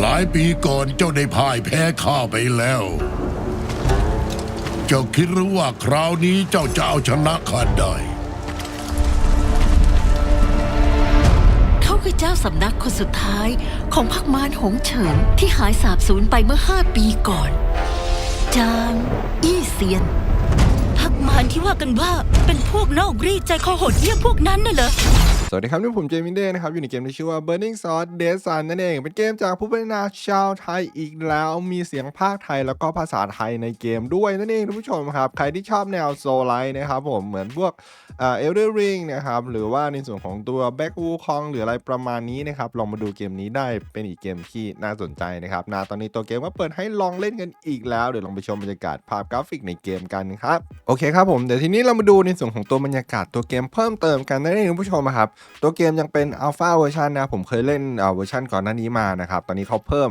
หลายปีก่อนเจ้าได้พ่ายแพ้ข้าไปแล้ว เจ้าคิดหรือว่าคราวนี้เจ้าจะเอาชนะข้าได้ เขาคือเจ้าสำนักคนสุดท้ายของพักมารหงเฉินที่หายสาบสูญไปเมื่อห้าปีก่อน จางอี้เซียน พักมารที่ว่ากันว่าเป็นพวกนอกรีดใจคอโหดเยี่ยมพวกนั้นน่ะเหรอ สวัสดีครับนี่ผมเจมินเด้นะครับ อยู่ในเกมที่ชื่อว่า Burning Sword Dead Sun นั่นเอง เป็นเกมจากผู้พัฒนาชาวไทยอีกแล้ว มีเสียงภาคไทยแล้วก็ภาษาไทยในเกมด้วยนั่นเองทุกผู้ชมครับ ใครที่ชอบแนวโซลไลท์นะครับผมเหมือนพวกเอ่อ Elder Ring นะครับ หรือว่าในส่วนของตัว Back w u k o n g หรืออะไรประมาณนี้นะครับ ลองมาดูเกมนี้ได้เป็นอีกเกมที่น่าสนใจนะครับนะตอนนี้ตัวเกมก็เปิดให้ลองเล่นกันอีกแล้วเดี๋ยวลองไปชมบรรยากาศภาพกราฟิกในเกมกันครับโอเคครับผมเดี๋ยวทีนี้เรามาดูในส่วนของตัวบรรยากาศตัวเกมเพิ่มเติมกันนั่นเองคุณผู้ชมครับตัวเกมยังเป็นอัลฟาเวอร์ชันนะผมเคยเล่นเวอร์ชันก่อนหน้านี้มานะครับ ตอนนี้เขาเพิ่ม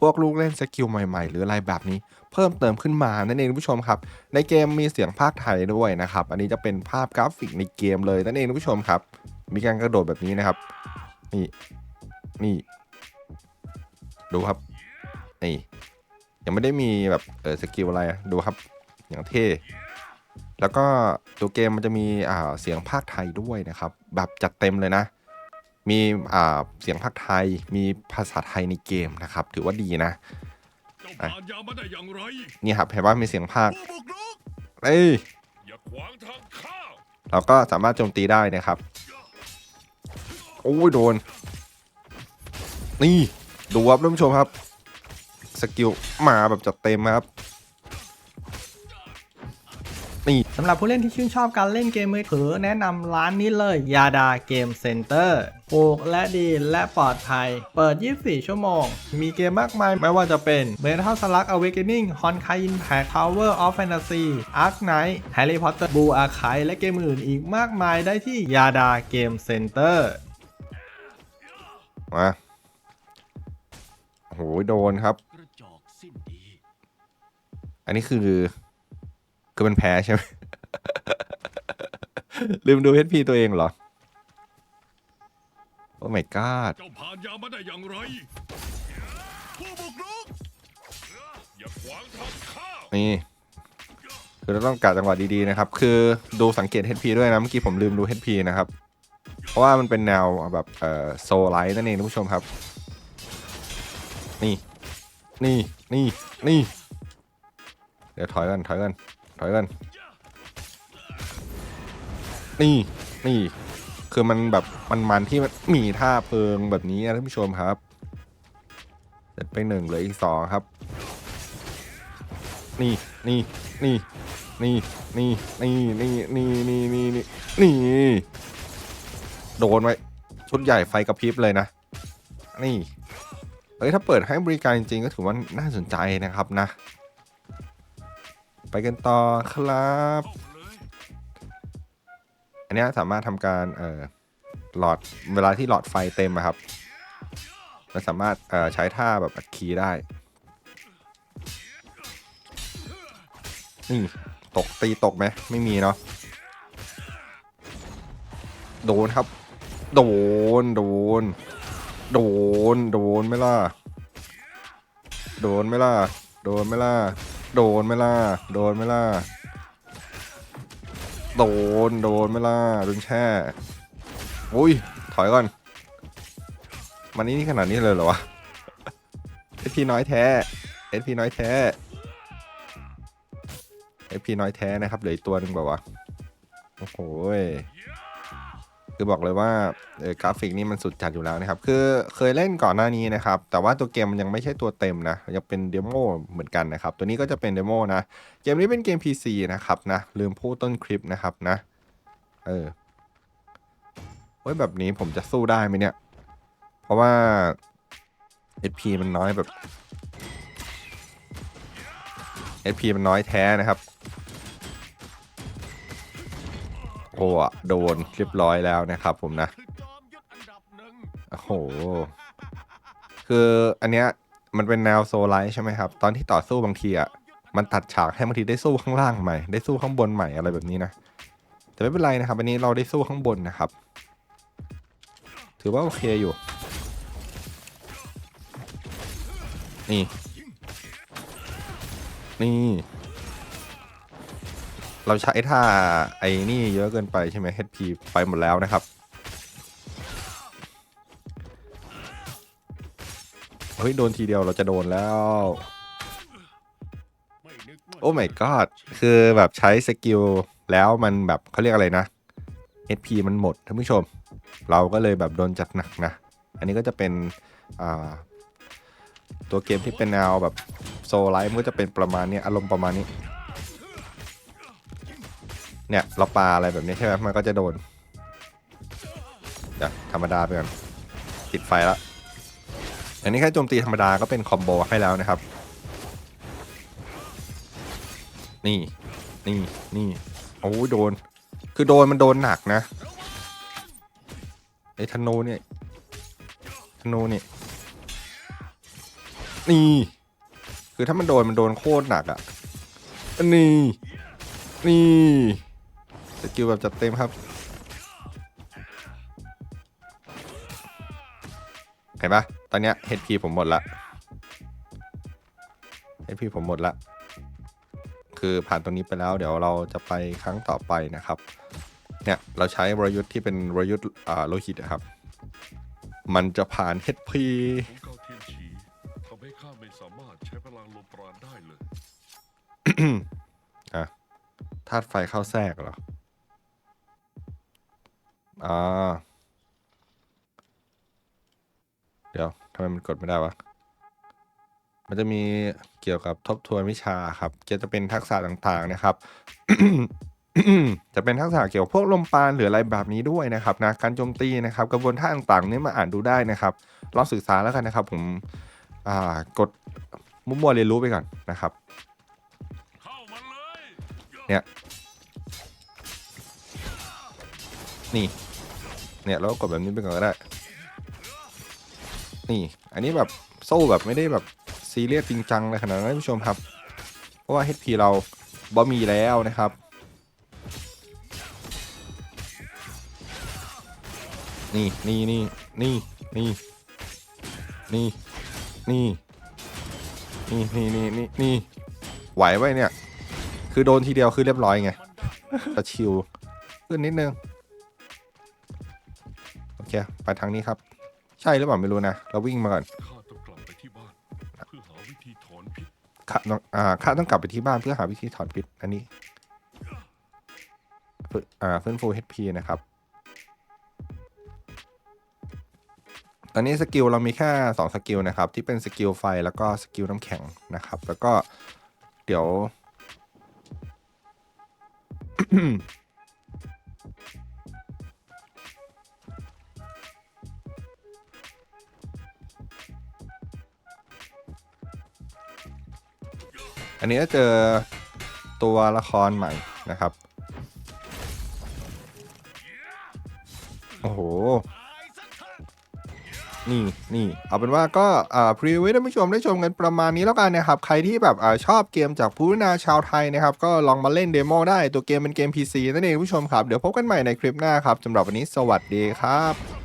พวกลูกเล่นสกิลใหม่ๆ หรืออะไรแบบนี้ เพิ่มเติมขึ้นมานั่นเองคุณผู้ชมครับ ในเกมมีเสียงภาคไทยด้วยนะครับ อันนี้จะเป็นภาพกราฟิกในเกมเลยนั่นเองคุณผู้ชมครับ มีการกระโดดแบบนี้นะครับ นี่นี่ ดูครับนี่ยังไม่ได้มีแบบเออสกิลอะไรดูครับอย่างเท่ แล้วก็ตัวเกมมันจะมีเสียงภาคไทยด้วยนะครับ แบบจัดเต็มเลยนะ มีเสียงภาคไทย มีภาษาไทยในเกมนะครับ ถือว่าดีนะนี่ครับเห็นว่ามีเสียงภาคเอ้ยอย่าขวางทางข้าเราก็สามารถโจมตีได้นะครับ โอ้ยโดน นี่ ดูครับท่านผู้ชมครับ สกิลมาแบบจัดเต็มครับ นี่สำหรับผู้เล่นที่ชื่นชอบการเล่นเกมมือถือแนะนำร้านนี้เลยยาดาเกมเซ็นเตอร์ถูกและดีและปลอดภัย เปิด 24 ชั่วโมง มีเกมมากมายไม่ว่าจะเป็น Metal Slug Awakening Honkai Impact Tower of Fantasy Ark Knight Harry Potter Blue Archive และเกมอื่นอีกมากมายได้ที่ยาดาเกมเซ็นเตอร์มาโอ้โหโดนครับ อันนี้คือ คือมันแพ้ใช่ไหม ลืมดู HP ตัวเองเหรอ โอ้ my god เจ้าผ่านยามาได้อย่างไร ผู้บุกรุก อย่าขวางทางข้านี่ คือเราต้องกะจังหวะดี ๆ นะครับ คือดูสังเกต HP ด้วยนะ เมื่อกี้ผมลืมดู HP นะครับ เพราะว่ามันเป็นแนวแบบเอ่อโซไลท์นั่นเองท่านผู้ชมครับ นี่ นี่ นี่ นี่ เดี๋ยวถอยกันถอยกัน ถอยกันนี่นี่คือมันแบบมันมันที่มันมีท่าเพลิงแบบนี้นะท่านผู้ชมครับเสร็จไปหนึ่งเหลืออีกสองครับ นี่นี่นี่นี่นี่นี่นี่นี่นี่นี่นี่นี่โดนไว้ชุดใหญ่ไฟกระพริบเลยนะ นี่เอ้ยถ้าเปิดให้บริการจริงๆก็ถือว่าน่าสนใจนะครับนะ ไปกันต่อครับ อันนี้สามารถทำการเอ่อหลอดเวลาที่หลอดไฟเต็มอะครับมันสามารถเอ่อใช้ท่าแบบอัดคีย์ได้ นี่ตกตีตกไหมไม่มีเนาะโดนครับ โดน โดน โดน โดนไม่ล่ะ โดนไม่ล่ะ โดนไม่ล่ะ โดนไม่ล่ะ โดนไม่ล่ะ โดน โดนไม่ล่ะโดนแช่อุ้ย ถอยก่อน มันนี่นี่ขนาดนี้เลยเหรอวะเอพีน้อยแท้เอพีน้อยแท้เอพีน้อยแท้นะครับเหลืออีกตัวหนึ่งแบบว่าโอ้โห คือบอกเลยว่าเออกราฟิกนี่มันสุดจัดอยู่แล้วนะครับ คือเคยเล่นก่อนหน้านี้นะครับ แต่ว่าตัวเกมมันยังไม่ใช่ตัวเต็มนะ ยังเป็นเดโมเหมือนกันนะครับ ตัวนี้ก็จะเป็นเดโมนะ เกมนี้เป็นเกม PC นะครับนะ ลืมพูดต้นคลิปนะครับนะ เออโอ้ยแบบนี้ผมจะสู้ได้ไหมเนี่ย เพราะว่า HP มันน้อยแบบ HP มันน้อยแท้นะครับ โอ้อะโดนเรียบร้อยแล้วนะครับผมนะ โอ้โห คืออันเนี้ยมันเป็นแนวโซลไลท์ใช่ไหมครับ ตอนที่ต่อสู้บางทีอะมันตัดฉากให้บางทีได้สู้ข้างล่างใหม่ ได้สู้ข้างบนใหม่อะไรแบบนี้นะ แต่ไม่เป็นไรนะครับ อันนี้เราได้สู้ข้างบนนะครับ ถือว่าโอเคอยู่ นี่ นี่ เราใช้ท่าไอ้นี่เยอะเกินไปใช่ไหม HP ไปหมดแล้วนะครับ เฮ้ย โดนทีเดียวเราจะโดนแล้วไม่กว่าโอ้ my god คือแบบใช้สกิลแล้วมันแบบเขาเรียกอะไรนะ HP มันหมดท่านผู้ชม เราก็เลยแบบโดนจัดหนักนะ อันนี้ก็จะเป็นตัวเกมที่เป็นแนวแบบโซลไลท์มันก็จะเป็นประมาณนี้อารมณ์ประมาณนี้ เนี่ยเราปาอะไรแบบนี้ใช่ไหมมันก็จะโดนเดี๋ยวธรรมดาไปก่อนติดไฟแล้วอันนี้แค่โจมตีธรรมดาก็เป็นคอมโบให้แล้วนะครับ นี่นี่นี่โอ้ยโดน คือโดนมันโดนหนักนะไอ้ธนูเนี่ยธนูเนี่ยนี่ คือถ้ามันโดนมันโดนโคตรหนักอะ่ะนี่ นี่ สกิลแบบจัดเต็มครับเห็นปะตอนเนี้ย HP ผมหมดละ HP ผมหมดละ คือผ่านตรงนี้ไปแล้ว เดี๋ยวเราจะไปครั้งต่อไปนะครับ เนี่ย เราใช้วรยุทธ์ที่เป็นวรยุทธ์อ่าโลหิตนะครับ มันจะผ่าน HP ของเกาเทียนฉีทำให้ข้าไม่สามารถใช้พลังลมปราณได้เลย อะธาตุไฟเข้าแทรกเหรอ อ่า เดี๋ยวทำไมมันกดไม่ได้วะ มันจะมีเกี่ยวกับทบทวนวิชาครับก็จะเป็นทักษะต่างๆนะครับ จะเป็นทักษะเกี่ยวกับพวกลมปาณหรืออะไรแบบนี้ด้วยนะครับนะการโจมตีนะครับ กระบวนท่าต่างๆนี่มาอ่านดูได้นะครับลองศึกษาแล้วกันนะครับ ผมอ่ากดมั่วๆเรียนรู้ไปก่อนนะครับเเนี่ยนี่ เนี่ยเราก็กดแบบนี้ไปก่อนก็ได้ นี่ อันนี้แบบโซ่แบบไม่ได้แบบซีเรียสจริงจังเลยขนาดนั้นท่านผู้ชมครับ เพราะว่า HP เราบ่มีแล้วนะครับ นี่นี่นี่นี่นี่นี่นี่นี่นี่นี่นี่นี่ไหวไว้เนี่ย คือโดนทีเดียวคือเรียบร้อยไงแต่ชิวขึ้นนิดนึง เคไปทางนี้ครับ ใช่หรือเปล่าไม่รู้นะ เราวิ่งมาก่อนข้าต้องกลับไปที่บ้าน เพื่อหาวิธีถอนพิษข้าต้องอ่าข้าต้องกลับไปที่บ้านเพื่อหาวิธีถอนพิษอันนี้ฟื้นอ่าฟื้นฟู HP นะครับ ตอนนี้สกิลเรามีแค่2สกิลนะครับ ที่เป็นสกิลไฟแล้วก็สกิลน้ำแข็งนะครับ แล้วก็เดี๋ยว อันนี้ก็เจอตัวละครใหม่นะครับ โอ้โห นี่นี่เอาเป็นว่าก็พรีวิวท่านผู้ชมได้ชมกันประมาณนี้แล้วกันนะครับ ใครที่แบบอชอบเกมจากผู้พัฒนาชาวไทยนะครับ ก็ลองมาเล่นเดโมได้ตัวเกมเป็นเกม PC นั่นเองผู้ชมครับ เดี๋ยวพบกันใหม่ในคลิปหน้าครับสำหรับวันนี้สวัสดีครับ